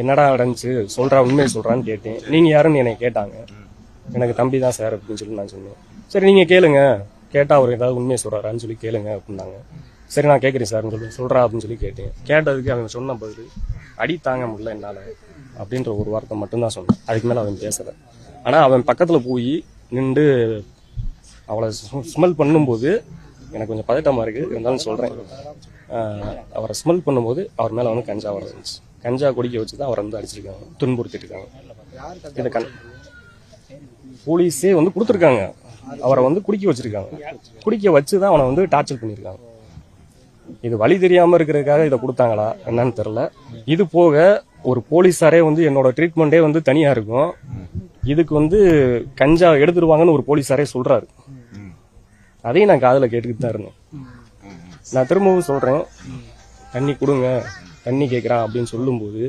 என்னடா நடந்துச்சு? சொல்றா உண்மையை சொல்றான்னு கேட்டேன். நீங்க யாருன்னு என்னை கேட்டாங்க. எனக்கு தம்பி தான் சார் அப்படின்னு சொல்லி நான் சொன்னேன். சரி நீங்க கேளுங்க. கேட்டா அவர் ஏதாவது உண்மையை சொல்றாரான்னு சொல்லி கேளுங்க அப்படின்னாங்க. சரி நான் கேட்குறேன் சார்னு சொல்லி சொல்றா அப்படின்னு சொல்லி கேட்டேன். கேட்டதுக்கு அவன் சொன்ன பதில் அடி தாங்க முடியல என்னால அப்படின்ற ஒரு வார்த்தை மட்டும்தான் சொன்னான். அதுக்கு மேல அவன் பேசல. ஆனா அவன் பக்கத்துல போய் நின்று அவளை ஸ்மெல் பண்ணும்போது எனக்கு கொஞ்சம் பதட்டமாக இருக்குது இருந்தாலும் சொல்கிறேன் அவரை ஸ்மெல் பண்ணும்போது அவர் மேலே வந்து கஞ்சா வர இருந்துச்சு. கஞ்சா குடிக்க வச்சு தான் அவரை வந்து அடிச்சிருக்காங்க. துன்புறுத்திட்டு இருக்காங்க. இதை கண் போலீஸே வந்து கொடுத்துருக்காங்க. அவரை வந்து குடிக்க வச்சிருக்காங்க. குடிக்க வச்சு தான் அவனை வந்து டார்ச்சர் பண்ணியிருக்காங்க. இது வழி தெரியாமல் இருக்கிறதுக்காக இதை கொடுத்தாங்களா? என்னன்னு தெரியல. இது போக ஒரு போலீஸாரே வந்து என்னோட ட்ரீட்மெண்ட்டே வந்து தனியாக இருக்கும். இதுக்கு வந்து கஞ்சா எடுத்துருவாங்கன்னு ஒரு போலீஸாரே சொல்கிறாரு அதையும் நான் காதில் கேட்டுக்கிட்டு தான் இருந்தேன். நான் திரும்பவும் சொல்கிறேன் தண்ணி கொடுங்க தண்ணி கேட்குறான் அப்படின்னு சொல்லும்போது